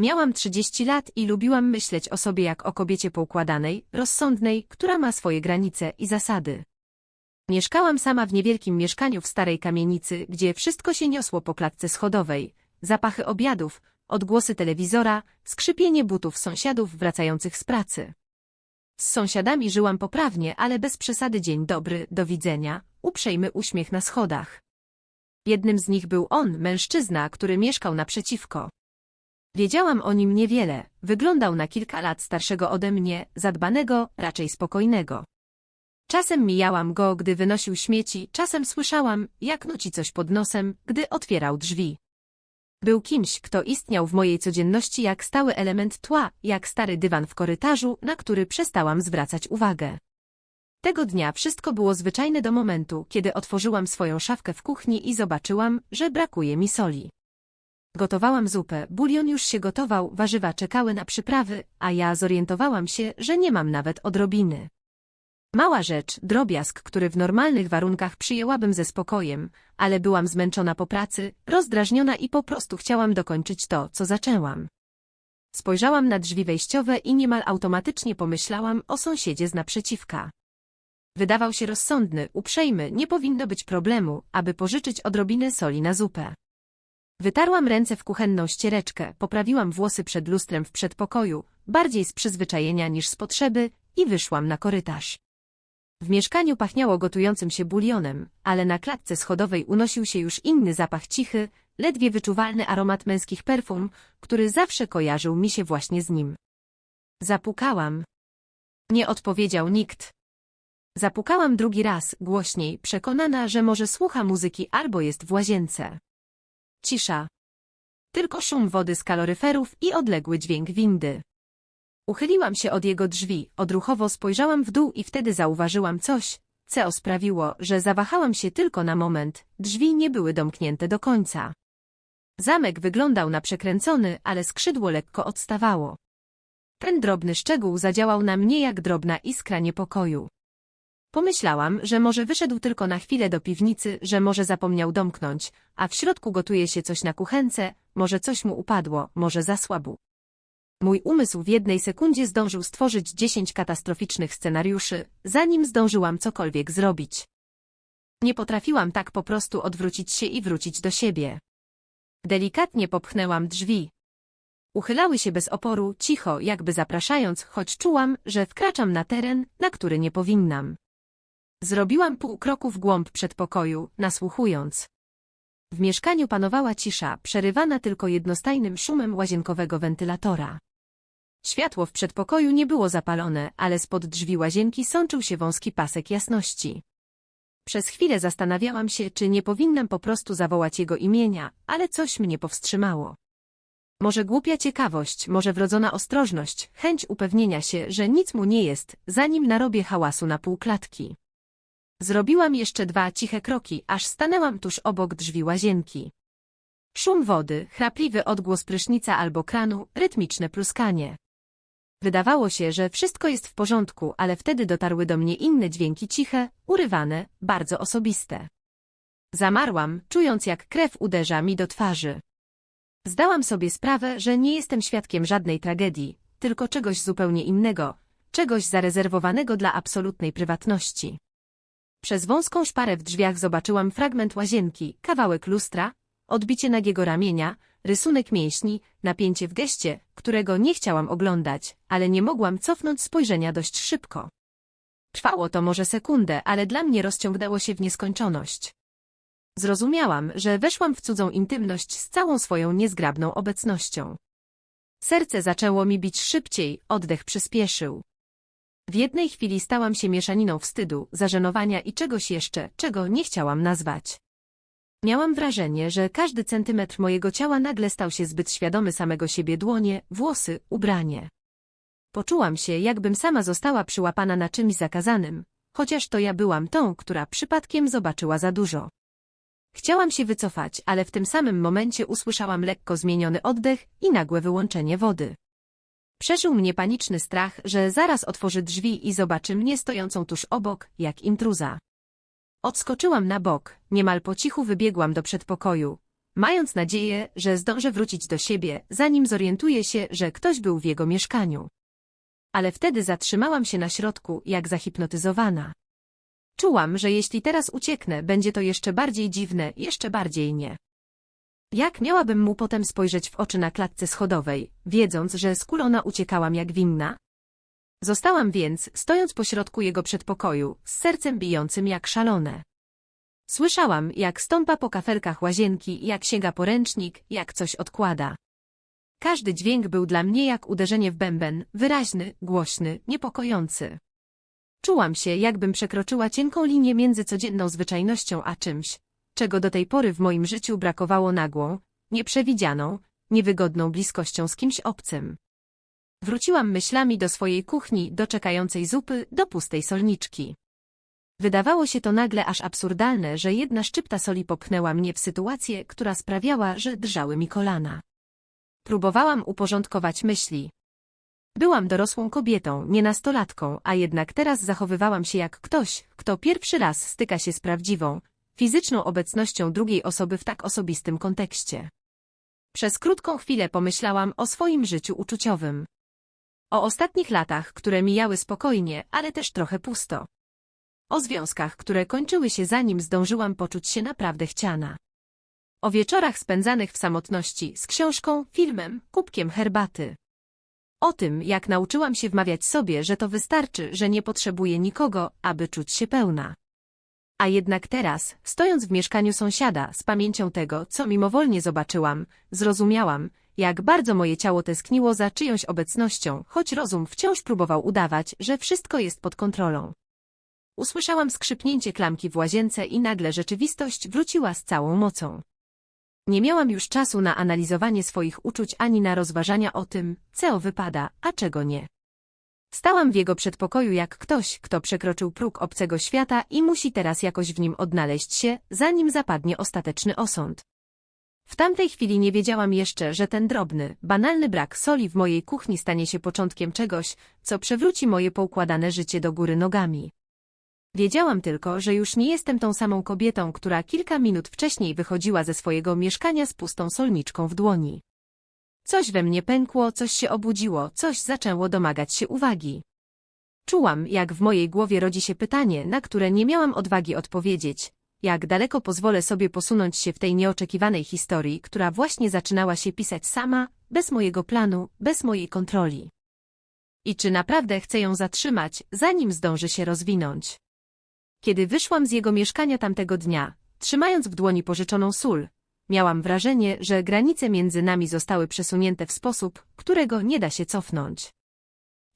Miałam 30 lat i lubiłam myśleć o sobie jak o kobiecie poukładanej, rozsądnej, która ma swoje granice i zasady. Mieszkałam sama w niewielkim mieszkaniu w starej kamienicy, gdzie wszystko się niosło po klatce schodowej, zapachy obiadów, odgłosy telewizora, skrzypienie butów sąsiadów wracających z pracy. Z sąsiadami żyłam poprawnie, ale bez przesady dzień dobry, do widzenia, uprzejmy uśmiech na schodach. Jednym z nich był on, mężczyzna, który mieszkał naprzeciwko. Wiedziałam o nim niewiele, wyglądał na kilka lat starszego ode mnie, zadbanego, raczej spokojnego. Czasem mijałam go, gdy wynosił śmieci, czasem słyszałam, jak nuci coś pod nosem, gdy otwierał drzwi. Był kimś, kto istniał w mojej codzienności jak stały element tła, jak stary dywan w korytarzu, na który przestałam zwracać uwagę. Tego dnia wszystko było zwyczajne do momentu, kiedy otworzyłam swoją szafkę w kuchni i zobaczyłam, że brakuje mi soli. Gotowałam zupę, bulion już się gotował, warzywa czekały na przyprawy, a ja zorientowałam się, że nie mam nawet odrobiny. Mała rzecz, drobiazg, który w normalnych warunkach przyjęłabym ze spokojem, ale byłam zmęczona po pracy, rozdrażniona i po prostu chciałam dokończyć to, co zaczęłam. Spojrzałam na drzwi wejściowe i niemal automatycznie pomyślałam o sąsiedzie z naprzeciwka. Wydawał się rozsądny, uprzejmy, nie powinno być problemu, aby pożyczyć odrobinę soli na zupę. Wytarłam ręce w kuchenną ściereczkę, poprawiłam włosy przed lustrem w przedpokoju, bardziej z przyzwyczajenia niż z potrzeby, i wyszłam na korytarz. W mieszkaniu pachniało gotującym się bulionem, ale na klatce schodowej unosił się już inny zapach cichy, ledwie wyczuwalny aromat męskich perfum, który zawsze kojarzył mi się właśnie z nim. Zapukałam. Nie odpowiedział nikt. Zapukałam drugi raz, głośniej, przekonana, że może słucha muzyki albo jest w łazience. Cisza. Tylko szum wody z kaloryferów i odległy dźwięk windy. Uchyliłam się od jego drzwi, odruchowo spojrzałam w dół i wtedy zauważyłam coś, co sprawiło, że zawahałam się tylko na moment, drzwi nie były domknięte do końca. Zamek wyglądał na przekręcony, ale skrzydło lekko odstawało. Ten drobny szczegół zadziałał na mnie jak drobna iskra niepokoju. Pomyślałam, że może wyszedł tylko na chwilę do piwnicy, że może zapomniał domknąć, a w środku gotuje się coś na kuchence, może coś mu upadło, może zasłabł. Mój umysł w jednej sekundzie zdążył stworzyć dziesięć katastroficznych scenariuszy, zanim zdążyłam cokolwiek zrobić. Nie potrafiłam tak po prostu odwrócić się i wrócić do siebie. Delikatnie popchnęłam drzwi. Uchylały się bez oporu, cicho, jakby zapraszając, choć czułam, że wkraczam na teren, na który nie powinnam. Zrobiłam pół kroku w głąb przedpokoju, nasłuchując. W mieszkaniu panowała cisza, przerywana tylko jednostajnym szumem łazienkowego wentylatora. Światło w przedpokoju nie było zapalone, ale spod drzwi łazienki sączył się wąski pasek jasności. Przez chwilę zastanawiałam się, czy nie powinnam po prostu zawołać jego imienia, ale coś mnie powstrzymało. Może głupia ciekawość, może wrodzona ostrożność, chęć upewnienia się, że nic mu nie jest, zanim narobię hałasu na pół klatki. Zrobiłam jeszcze dwa ciche kroki, aż stanęłam tuż obok drzwi łazienki. Szum wody, chrapliwy odgłos prysznica albo kranu, rytmiczne pluskanie. Wydawało się, że wszystko jest w porządku, ale wtedy dotarły do mnie inne dźwięki ciche, urywane, bardzo osobiste. Zamarłam, czując jak krew uderza mi do twarzy. Zdałam sobie sprawę, że nie jestem świadkiem żadnej tragedii, tylko czegoś zupełnie innego, czegoś zarezerwowanego dla absolutnej prywatności. Przez wąską szparę w drzwiach zobaczyłam fragment łazienki, kawałek lustra, odbicie nagiego ramienia, rysunek mięśni, napięcie w geście, którego nie chciałam oglądać, ale nie mogłam cofnąć spojrzenia dość szybko. Trwało to może sekundę, ale dla mnie rozciągnęło się w nieskończoność. Zrozumiałam, że weszłam w cudzą intymność z całą swoją niezgrabną obecnością. Serce zaczęło mi bić szybciej, oddech przyspieszył. W jednej chwili stałam się mieszaniną wstydu, zażenowania i czegoś jeszcze, czego nie chciałam nazwać. Miałam wrażenie, że każdy centymetr mojego ciała nagle stał się zbyt świadomy samego siebie dłonie, włosy, ubranie. Poczułam się, jakbym sama została przyłapana na czymś zakazanym, chociaż to ja byłam tą, która przypadkiem zobaczyła za dużo. Chciałam się wycofać, ale w tym samym momencie usłyszałam lekko zmieniony oddech i nagłe wyłączenie wody. Przeżył mnie paniczny strach, że zaraz otworzy drzwi i zobaczy mnie stojącą tuż obok, jak intruza. Odskoczyłam na bok, niemal po cichu wybiegłam do przedpokoju. mając nadzieję, że zdążę wrócić do siebie, zanim zorientuję się, że ktoś był w jego mieszkaniu. Ale wtedy zatrzymałam się na środku, jak zahipnotyzowana. Czułam, że jeśli teraz ucieknę, będzie to jeszcze bardziej dziwne, jeszcze bardziej nie. Jak miałabym mu potem spojrzeć w oczy na klatce schodowej, wiedząc, że skulona uciekałam jak winna? Zostałam więc, stojąc pośrodku jego przedpokoju, z sercem bijącym jak szalone. Słyszałam, jak stąpa po kafelkach łazienki, jak sięga po ręcznik, jak coś odkłada. Każdy dźwięk był dla mnie jak uderzenie w bęben, wyraźny, głośny, niepokojący. Czułam się, jakbym przekroczyła cienką linię między codzienną zwyczajnością a czymś, czego do tej pory w moim życiu brakowało nagłą, nieprzewidzianą, niewygodną bliskością z kimś obcym. Wróciłam myślami do swojej kuchni, do czekającej zupy, do pustej solniczki. Wydawało się to nagle aż absurdalne, że jedna szczypta soli popchnęła mnie w sytuację, która sprawiała, że drżały mi kolana. Próbowałam uporządkować myśli. Byłam dorosłą kobietą, nie nastolatką, a jednak teraz zachowywałam się jak ktoś, kto pierwszy raz styka się z prawdziwą, fizyczną obecnością drugiej osoby w tak osobistym kontekście. Przez krótką chwilę pomyślałam o swoim życiu uczuciowym. O ostatnich latach, które mijały spokojnie, ale też trochę pusto. O związkach, które kończyły się zanim zdążyłam poczuć się naprawdę chciana. O wieczorach spędzanych w samotności z książką, filmem, kubkiem herbaty. O tym, jak nauczyłam się wmawiać sobie, że to wystarczy, że nie potrzebuję nikogo, aby czuć się pełna. A jednak teraz, stojąc w mieszkaniu sąsiada, z pamięcią tego, co mimowolnie zobaczyłam, zrozumiałam, jak bardzo moje ciało tęskniło za czyjąś obecnością, choć rozum wciąż próbował udawać, że wszystko jest pod kontrolą. Usłyszałam skrzypnięcie klamki w łazience i nagle rzeczywistość wróciła z całą mocą. Nie miałam już czasu na analizowanie swoich uczuć ani na rozważania o tym, co wypada, a czego nie. Stałam w jego przedpokoju jak ktoś, kto przekroczył próg obcego świata i musi teraz jakoś w nim odnaleźć się, zanim zapadnie ostateczny osąd. W tamtej chwili nie wiedziałam jeszcze, że ten drobny, banalny brak soli w mojej kuchni stanie się początkiem czegoś, co przewróci moje poukładane życie do góry nogami. Wiedziałam tylko, że już nie jestem tą samą kobietą, która kilka minut wcześniej wychodziła ze swojego mieszkania z pustą solniczką w dłoni. Coś we mnie pękło, coś się obudziło, coś zaczęło domagać się uwagi. Czułam, jak w mojej głowie rodzi się pytanie, na które nie miałam odwagi odpowiedzieć. Jak daleko pozwolę sobie posunąć się w tej nieoczekiwanej historii, która właśnie zaczynała się pisać sama, bez mojego planu, bez mojej kontroli. I czy naprawdę chcę ją zatrzymać, zanim zdąży się rozwinąć? Kiedy wyszłam z jego mieszkania tamtego dnia, trzymając w dłoni pożyczoną sól, miałam wrażenie, że granice między nami zostały przesunięte w sposób, którego nie da się cofnąć.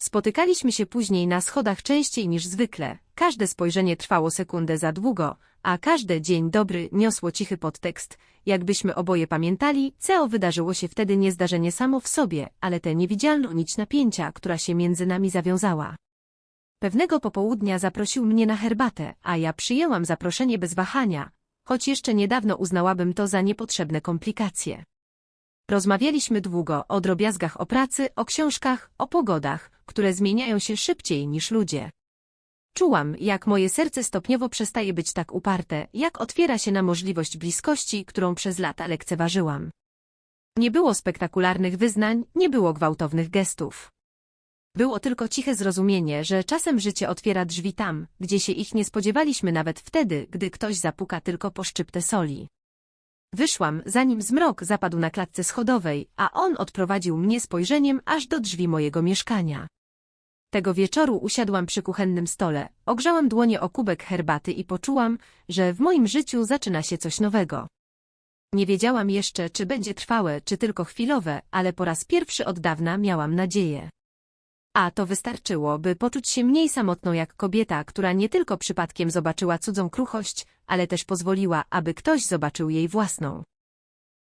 Spotykaliśmy się później na schodach częściej niż zwykle, każde spojrzenie trwało sekundę za długo, a każdy dzień dobry niosło cichy podtekst, jakbyśmy oboje pamiętali, co wydarzyło się wtedy nie zdarzenie samo w sobie, ale tę niewidzialną nić napięcia, która się między nami zawiązała. Pewnego popołudnia zaprosił mnie na herbatę, a ja przyjęłam zaproszenie bez wahania, choć jeszcze niedawno uznałabym to za niepotrzebne komplikacje. Rozmawialiśmy długo o drobiazgach o pracy, o książkach, o pogodach, które zmieniają się szybciej niż ludzie. Czułam, jak moje serce stopniowo przestaje być tak uparte, jak otwiera się na możliwość bliskości, którą przez lata lekceważyłam. Nie było spektakularnych wyznań, nie było gwałtownych gestów. Było tylko ciche zrozumienie, że czasem życie otwiera drzwi tam, gdzie się ich nie spodziewaliśmy nawet wtedy, gdy ktoś zapuka tylko po szczyptę soli. Wyszłam, zanim zmrok zapadł na klatce schodowej, a on odprowadził mnie spojrzeniem aż do drzwi mojego mieszkania. Tego wieczoru usiadłam przy kuchennym stole, ogrzałam dłonie o kubek herbaty i poczułam, że w moim życiu zaczyna się coś nowego. Nie wiedziałam jeszcze, czy będzie trwałe, czy tylko chwilowe, ale po raz pierwszy od dawna miałam nadzieję. A to wystarczyło, by poczuć się mniej samotną jak kobieta, która nie tylko przypadkiem zobaczyła cudzą kruchość, ale też pozwoliła, aby ktoś zobaczył jej własną.